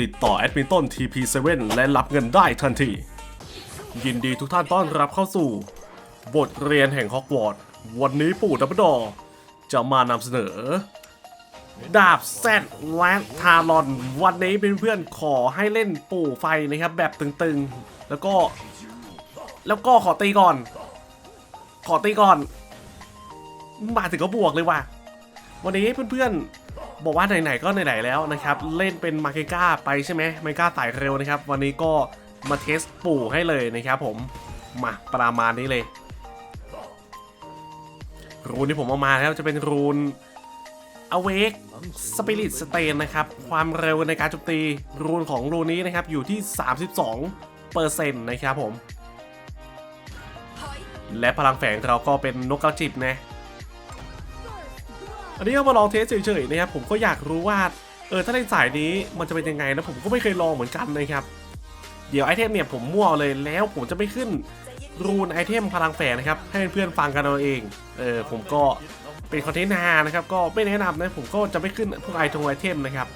ติดต่อแอดมินต้น TP7 และรับเงินได้ทันที ยินดีทุกท่านต้อนรับเข้าสู่ บทเรียนแห่งฮอกวอตส์วันนี้ปู่ดับเบิลดอร์จะมานำเสนอ ดาบแซดและทารอน วันนี้เป็นเพื่อนๆขอให้เล่นปู่ไฟนะครับ แบบตึงๆ แล้วก็ แล้วก็ขอตีก่อน ขอตีก่อน มาถึงก็บวกเลยว่ะ วันนี้เพื่อนๆ บอกว่าไหนๆก็ไหนๆแล้วนะครับเล่นเป็นมาเกก้าไปใช่ไหมมาเกก้าสายเร็วนะครับ วันนี้ก็มาเทสปู่ให้เลยนะครับผมมาประมาณนี้เลย รูนที่ผมเอามาแล้วจะเป็นรูน Awake Spirit Stain นะครับ ความเร็วในการโจมตีรูนของรูนนี้นะครับอยู่ที่ 32เปอร์เซ็นต์นะครับผม และพลังแฝงเราก็เป็นนกกระจิบนะ อันนี้เอามาลองเทสเฉยๆนะครับผมก็อยากรู้ว่าเออถ้าเล่นสายนี้มันจะเป็นยังไงนะผมก็ไม่เคยลองเหมือนกันนะครับเดี๋ยวไอเทมเนี่ยผมมั่วเลยแล้วผมจะไม่ขึ้นรูนไอเทมพลังแฝงนะครับให้เพื่อนๆฟังกันเอาเองเออผมก็เป็นคอนเทนต์ฮานะครับก็ไม่แนะนำนะผมก็จะไม่ขึ้นพวกไอทงไอเทมนะครับ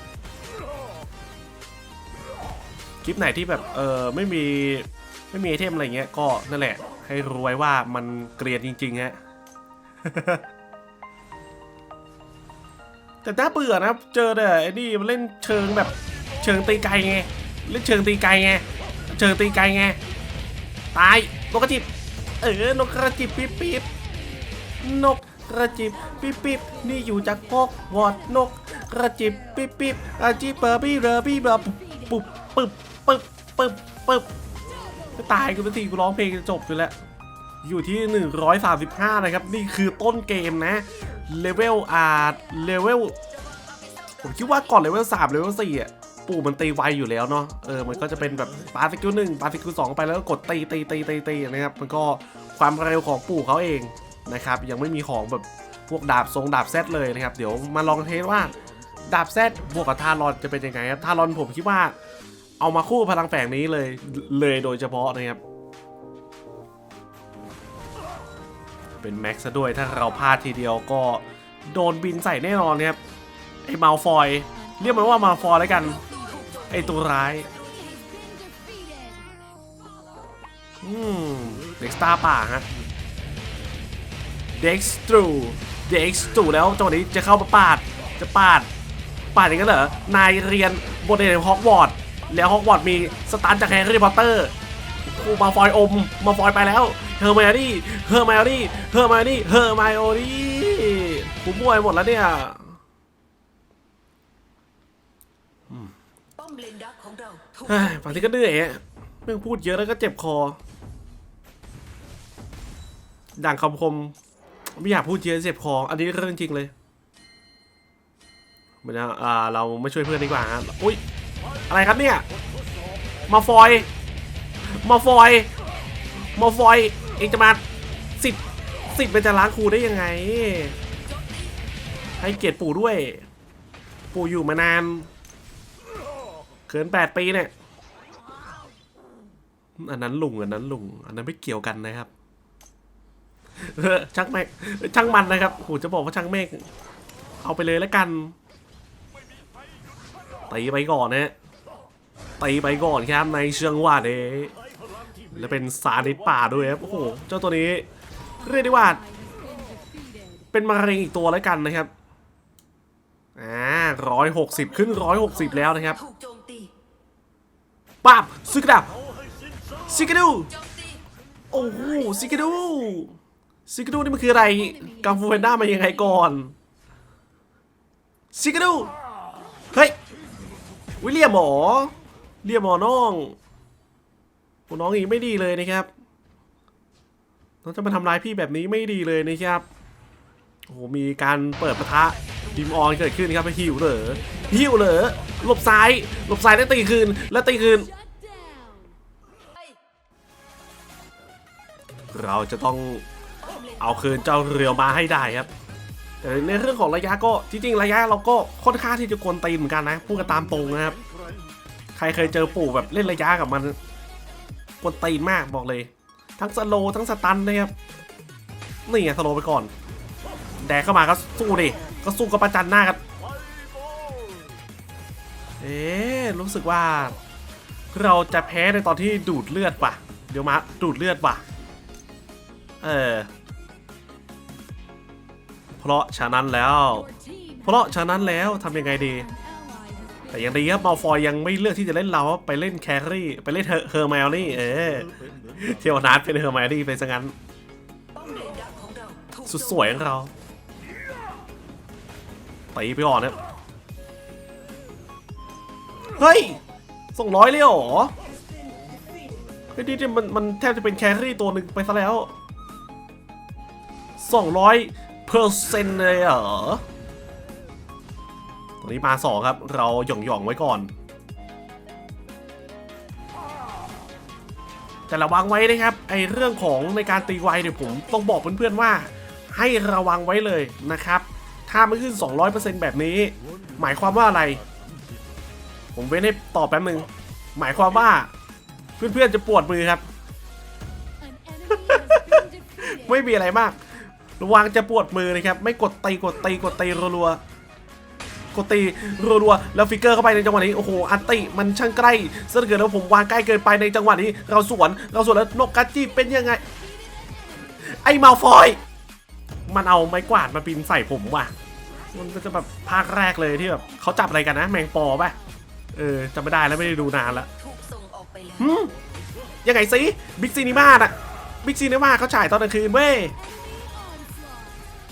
คลิปไหนที่แบบเออไม่มีไม่มีไอเทมอะไรเงี้ยก็นั่นแหละ ให้รู้ไว้ว่ามันเกรียนจริงๆฮะ แต่น่าเบื่อนะเจอแต่ไอ้นี่มันเล่นเชิงแบบเชิงตีไกลไงเล่นเชิงตีไกลไงเชิงตีไกลไงตายนกกระจิบเออนกกระจิบปิ๊บปิ๊บนกกระจิบปิ๊บปิ๊บนี่อยู่จากพกวอดนกกระจิบปิ๊บปิ๊บอาจิบเบอร์บี้เบอร์บี้เบอร์ปุ๊บปึ๊บปึ๊บปึ๊บปึ๊บตายกูไปทีกูร้องเพลงจะจบอยู่แล้วอยู่ที่ 135 นะครับ นี่คือต้นเกมนะ เลเวลอาร์เลเวลผมคิดว่าก่อนเลเวล3เลเวล4อะปู่มันตีไวอยู่แล้วเนาะเออมันก็จะเป็นแบบปาสกิลหนึ่งปาสกิลสองไปแล้วก็กดตีตีตีตีตีนะครับมันก็ความเร็วของปู่เขาเองนะครับ ยังไม่มีของแบบพวกดาบทรงดาบแซดเลยนะครับ เดี๋ยวมาลองเทสว่าดาบแซดบวกกับทารอนจะเป็นยังไงครับทารอนผมคิดว่า เอามาคู่พลังแฝงนี้เลยเลยโดยเฉพาะนะครับ เป็นแม็กซ์ซะด้วยถ้าเราพลาดทีเดียวก็โดนบินใส่แน่นอนครับไอ้มาฟอย เรียกมันว่ามาฟอยแล้วกัน ไอ้ตัวร้ายอืมเด็กสตาร์ป่าฮะเด็กสตรูเด็กสตรูแล้วจังหวะนี้จะเข้ามาปาดจะปาดปาดอย่างนั้นเหรอนายเรียนบทเรียนฮอกวอตส์แล้วฮอกวอตส์มีสตาร์จากแฮร์รี่พอตเตอร์ ครูมาฟอยอม มาฟอยไปแล้วเฮอร์ไมโอนี่เฮอร์ไมโอนี่เฮอร์ไมโอนี่เฮอร์ไมโอนี่ผมมั่วไปหมดแล้วเนี่ยป้อมเลนดักของเราถูกฝั่งที่ก็เหนื่อยอะแม่งพูดเยอะแล้วก็เจ็บคอด่างคำคม ไม่อยากพูดเยอะเจ็บคอ อันนี้เรื่องจริงเลยไม่นอ่าเราไม่ช่วยเพื่อนดีกว่าฮะอุ้ยอะไรครับเนี่ย มาฟอย มาฟอยมาฟอย เองจะมาสิทธิ์สิทธิ์เป็นจะล้างครูได้ยังไง ให้เกียรติปู่ด้วย ปู่อยู่มานานเกินแปดปีเนี่ย อันนั้นลุงอันนั้นลุง อันนั้นไม่เกี่ยวกันนะครับเออช่างแม่ช่างมันนะครับโหจะบอกว่าช่างแม่เอาไปเลยแล้วกันตีไปก่อนนะฮะ ตีไปก่อนครับในเชิงหวาดเอแล้วเป็นสาดิป่าด้วยครับ โอ้โห เจ้าตัวนี้เรียกได้ว่า เป็นมะเร็งอีกตัวแล้วกันนะครับ อ่าร้อยหกสิบขึ้นร้อยหกสิบแล้วนะครับป้าบซึกดาซิกาดู โอ้โหซิกาดูซิกาดูนี่มันคืออะไร กังฟูเวนด้ามายังไงก่อนซิกาดู เฮ้ย วิลเลียมหมอ เรียบหมอน้องคุณน้องอีกไม่ดีเลยนะครับน้องจะมาทำร้ายพี่แบบนี้ไม่ดีเลยนะครับโอ้โหมีการเปิดปะทะดิมออนเกิดขึ้นครับไปฮิวเหรอฮิวเหรอหลบซ้ายหลบซ้ายแล้วตีคืนแล้วตีคืน เราจะต้องเอาคืนเจ้าเรียวมาให้ได้ครับ แต่ในเรื่องของระยะก็จริงๆ ระยะเราก็ค่อนข้างที่จะกวนตีนเหมือนกันนะพูดกันตามตรงนะครับ ใครเคยเจอปู่แบบเล่นระยะกับมันกวนตีนมากบอกเลย ทั้งสโลทั้งสตันนะครับนี่ไงสโลไปก่อน แดกเข้ามาก็สู้ดิก็สู้กับประจันหน้ากันเอ๊ะรู้สึกว่า เราจะแพ้ในตอนที่ดูดเลือดป่ะ เดี๋ยวมาดูดเลือดป่ะ เออ เพราะฉะนั้นแล้ว เพราะฉะนั้นแล้วทำยังไงดี แต่ยังดีครับมาฟอยยังไม่เลือกที่จะเล่นเราไปเล่นแครี่ ไปเล่นเฮอร์เฮอร์แมลนี่เออเที่ยวนัดเป็นเฮอร์แมลนี่ไปซะงั้น สุดสวยของเราตีไปก่อนนะเฮ้ยส่งร้อยเลยเหรอเฮ้ยนี่มันมันแทบจะเป็นแครี่ตัวหนึ่งไปซะแล้วสองร้อยเปอร์เซ็นต์เลยเหรอ นี้มาสองครับ เราหย่องหย่องไว้ก่อน แต่ระวังไว้นะครับไอเรื่องของในการตีไวเนี่ยผมต้องบอกเพื่อนๆว่า ให้ระวังไว้เลยนะครับ ถ้าไม่ขึ้น 200%แบบนี้ หมายความว่าอะไร ผมเว้นให้ตอบแป๊บนึง หมายความว่าเพื่อนๆจะปวดมือครับ ไม่มีอะไรมาก ระวังจะปวดมือนะครับ ไม่กดตีกดตีกดตีรัวๆ กดตีรัวๆแล้วฟิกเกอร์เข้าไปในจังหวะนี้โอ้โหอันติมันช่างใกล้เสื้อเกิดแล้วผมวางใกล้เกินไปในจังหวะนี้ เราสวนเราสวนแล้วนกกัจจิเป็นยังไง ไอ้มาฟอยมันเอาไม้กวาดมาปีนใส่ผมว่ะ มันก็จะแบบภาคแรกเลยที่แบบเขาจับอะไรกันนะ แมงปอป่ะ เออจำไม่ได้แล้วไม่ได้ดูนานละถูกส่งออกไปแล้วหืมยังไงสิบิ๊กซีนิมาน่ะบิ๊กซีนิมาเขาฉายตอนกลางคืนเว้ย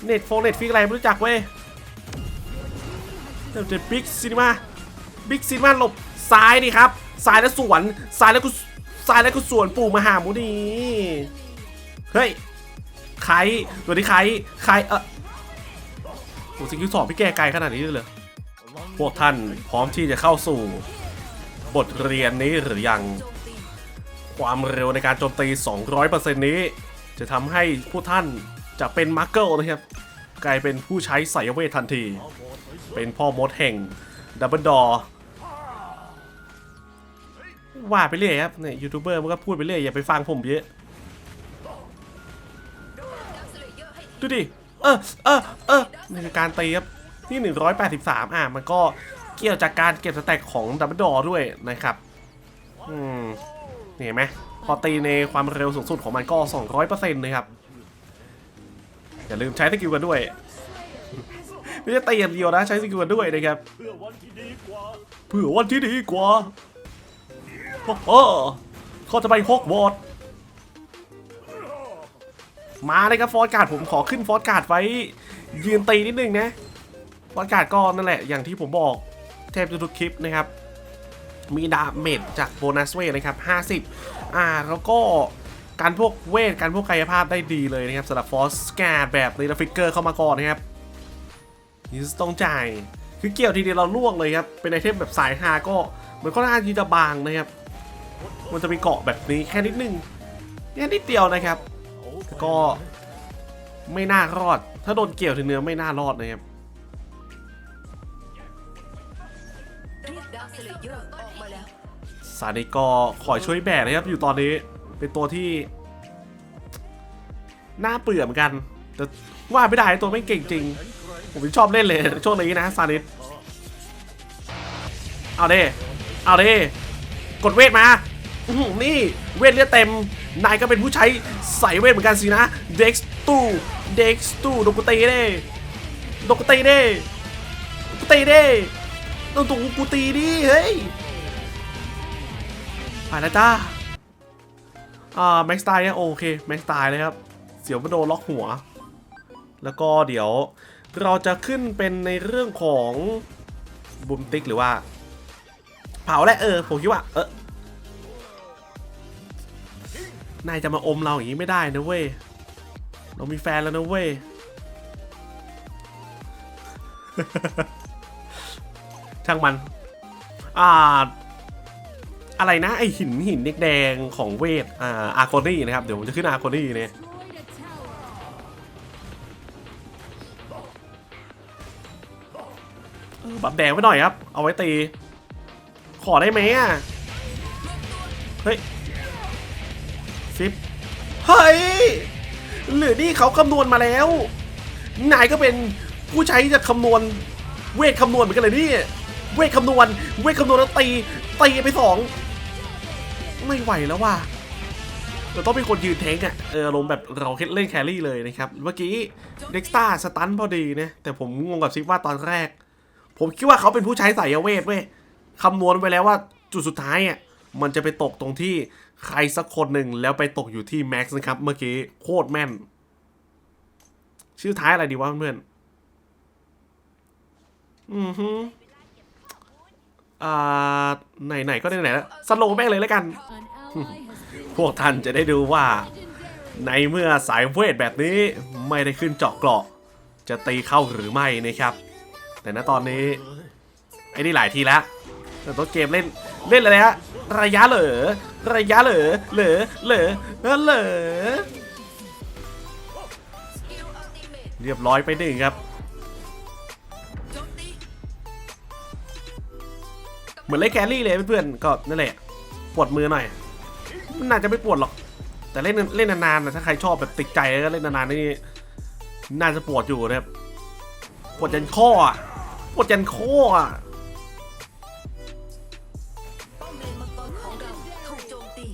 เน็ตโฟเน็ตฟิกอะไรไม่รู้จักเว้ย เดบิ๊กซีนิมาบิ๊กซีนิมาหลบซ้ายดิครับซ้ายแล้วสวนซ้ายแล้วกูซ้ายแล้วกูสวนปู่มหาหมุนีเฮ้ยใครตัวนี้ใครใครเออโหสกิลสองพี่แกไกลขนาดนี้เลยเหรอพวกท่านพร้อมที่จะเข้าสู่บทเรียนนี้หรือยัง ความเร็วในการโจมตี 200%นี้ จะทำให้ผู้ท่านจะเป็นมาร์เกิลนะครับ กลายเป็นผู้ใช้สายเวททันที เป็นพ่อมดแห่งดับเบิลดอว่าไปเรื่อยครับเนี่ยยูทูบเบอร์มันก็พูดไปเรื่อยอย่าไปฟังผมเยอะดูดิ เออเออเออนี่คือการตีครับที่ 183 อะ มันก็เกี่ยวจากการเก็บสแต็กของดับเบิลดอด้วยนะครับ อืมนี่เห็นไหมพอตีในความเร็วสูงสุดของมันก็ 200%นะครับ อย่าลืมใช้สกิลกันด้วย ไม่ใช่ตีอย่างเดียวนะ ใช้สกิลด้วยนะครับเพื่อวันที่ดีกว่าเพื่อวันที่ดีกว่าโอ้เขาจะไปฮอกวอตมาเลยครับฟอร์การ์ดผมขอขึ้นฟอร์การ์ดไว้ ยืนตีนิดนึงนะฟอร์การ์ดก็นั่นแหละ อย่างที่ผมบอกแทบจะทุกคลิปนะครับ มีดาเมจจากโบนัสเวทนะครับ50 อ่าแล้วก็การพวกเวทการพวกกายภาพได้ดีเลยนะครับสำหรับฟอสการ์ดแบบนี้แล้วฟิกเกอร์เข้ามาก่อนนะครับ นี่ต้องจ่าย คือเกี่ยวทีเดียวเราล่วงเลยครับ เป็นไอเทมแบบสายฮาก็มันก็น่าที่จะบางนะครับ มันจะมีเกาะแบบนี้แค่นิดนึงแค่นิดเดียวนะครับแต่ก็ไม่น่ารอด ถ้าโดนเกี่ยวถึงเนื้อไม่น่ารอดนะครับเรียกดาวสเลเยอร์ออกาแล้วซานิก็คอยช่วยแบกนะครับ อยู่ตอนนี้เป็นตัวที่น่าเปื่อเหมือนกัน แต่ว่าไม่ได้ตัวไม่เก่งจริง ผมชอบเล่นเลยช่วงนี้นะซานิสเอาเด้เอาเด้กดเวทมาอืนี่เวทเลือดเต็ม นายก็เป็นผู้ใช้ใส่เวทเหมือนกันสินะ เด็กตู้เด็กตู้ดกุตีเด้ดกุตีเด้ดกุตีเด้ต้องถูกกูตีดิเฮ้ยไปแล้วจ้าอ่าแม็กซ์ตายเนี่ยโอเคแม็กซ์ตายเลยครับ เสียวมาโดนล็อกหัว แล้วก็เดี๋ยว เราจะขึ้นเป็นในเรื่องของบูมติ๊กหรือว่า เผาแหละเออผมคิดว่า เออนายจะมาอมเราอย่างนี้ไม่ได้นะเว้ย เรามีแฟนแล้วนะเว้ย ช่างมัน อ่า อะไรนะไอหินหินแดงของเวท อ่าอาร์โคนี่นะครับ เดี๋ยวผมจะขึ้นอาร์โคนี่เนี่ย บับแดงไว้หน่อยครับ เอาไว้ตี ขอได้ไหมอะ เฮ้ยฟิปเฮ้ย หรือนี่เขาคำนวณมาแล้ว นายก็เป็นผู้ใช้จะคำนวณ เวทคำนวณเหมือนกันเลยนี่ เวทคำนวณ เวทคำนวณแล้วตี ตีไปสอง ไม่ไหวแล้วว่ะเราต้องเป็นคนยืนแทงอะ เอออารมณ์แบบเราเล่นแครี่เลยนะครับ เมื่อกี้เด็กสตาสตันพอดีนะ แต่ผมงงกับซิกว่าตอนแรก ผมคิดว่าเขาเป็นผู้ใช้สายเวทเว้ยคำนวณไปแล้วว่าจุดสุดท้ายอะมันจะไปตกตรงที่ใครสักคนหนึ่งแล้วไปตกอยู่ที่แม็กซ์นะครับ เมื่อกี้โคตรแม่น ชื่อท้ายอะไรดีวะเพื่อนอือฮึอ่าไหนๆก็ไหนๆแล้วสโลว์แม่งเลยแล้วกัน พวกท่านจะได้ดูว่า ในเมื่อสายเวทแบบนี้ไม่ได้ขึ้นเจาะเกราะ จะตีเข้าหรือไม่นะครับ แต่ณตอนนี้ไอ้นี่หลายทีแล้วแต่ต้นเกมเล่นเล่นอะไรฮะระยะเหลอระยะเหลอเหลอเหลอเหลอเรียบร้อยไปหนึ่งครับเหมือนเล่นแครี่เลยเพื่อนๆก็นั่นแหละปวดมือหน่อยมันน่าจะไม่ปวดหรอก แต่เล่นเล่นนานๆนะถ้าใครชอบแบบติดใจก็เล่นนานๆนี่น่าจะปวดอยู่นะครับ ปวดยันข้ออะปวดยันข้ออะ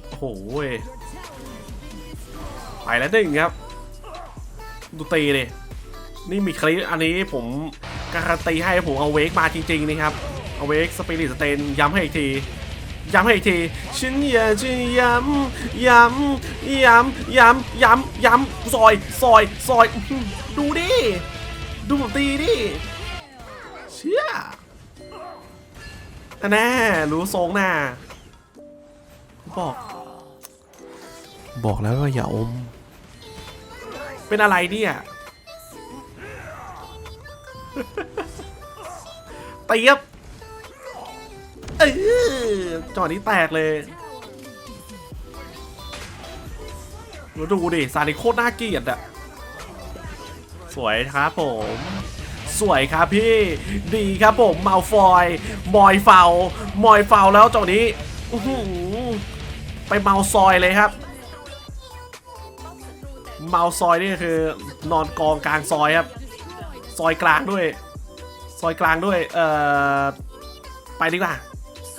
โอ้โหยไปแล้วหนึ่งครับ ดูตีเลยนี่มีคลิปอันนี้ผมการันตีให้ผมเอาเวกมาจริงๆนะครับเอาเวกสปิริตสเตนย้ำให้อีกทีย้ำให้อีกทีฉันอยากจะย้ำย้ำย้ำย้ำย้ำย้ำซอยซอยซอยอื้อหือดูดิ ดูผมตีดิ เชี่ยแน่รู้ทรงน้าบอก บอกแล้วว่าอย่าอม เป็นอะไรเนี่ย เตียบเออจอนี้แตกเลยแล้วดูดิซาริโคตรน่าเกลียดอะ สวยครับผม สวยครับพี่ ดีครับผมเมาฟอยมอยเฟามอยเฟาแล้วจอนี้ไปเมาซอยเลยครับ เมาซอยนี่คือนอนกองกลางซอยครับ ซอยกลางด้วย ซอยกลางด้วย เอ่อ ไปดีกว่า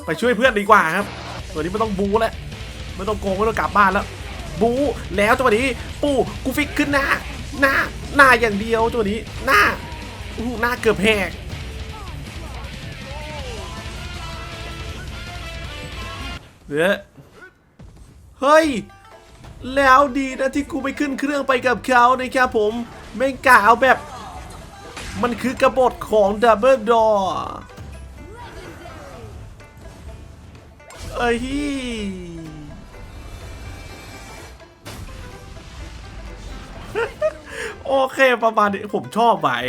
ไปช่วยเพื่อนดีกว่าครับ ตัวนี้ไม่ต้องบูแล้ว ไม่ต้องโกงไม่ต้องกลับบ้านแล้ว บูแล้วจังหวะนี้ ปูกูฟิกขึ้นหน้าหน้า หน้าอย่างเดียวจัวนี้หน้าอื้หน้าเกือบแหกเด้อเฮ้ย แล้วดีนะที่กูไปขึ้นเครื่องไปกับเขานะครับผมแม่งกล่าวแบบ มันคือกระบฏของดับเบิลดอเอ้ย โอเคประมาณนี้ผมชอบว่ะไอ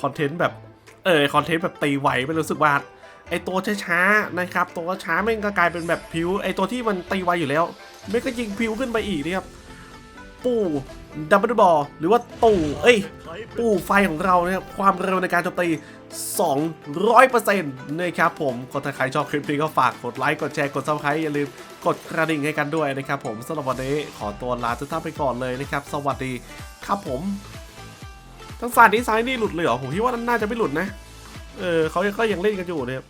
คอนเทนต์แบบเออคอนเทนต์แบบตีไหวไม่รู้สึกว่าไอตัวช้าๆนะครับตัวช้าแม่งก็กลายเป็นแบบพิวไอตัวที่มันตีไวอยู่แล้วแม่ก็ยิงพิวขึ้นไปอีกนะครับปู่ดับเบิลบอลหรือว่าตู่เอ้ยปู่ไฟของเราเนี่ยความเร็วในการโจมตี 200%นะครับผมคนถ้าใครชอบคลิปนี้ก็ฝากกดไลค์ กดแชร์ กดซับสไครต์อย่าลืมกดกระดิ่งให้กันด้วยนะครับผมสำหรับวันนี้ขอตัวลาทุกท่านไปก่อนเลยนะครับ สวัสดีครับผม ทั้งสาดดีไซน์นี่หลุดเลยเหรอ ผมคิดว่าน่าจะไม่หลุดนะ เออเขาก็ยังเล่นกันอยู่เนี่ย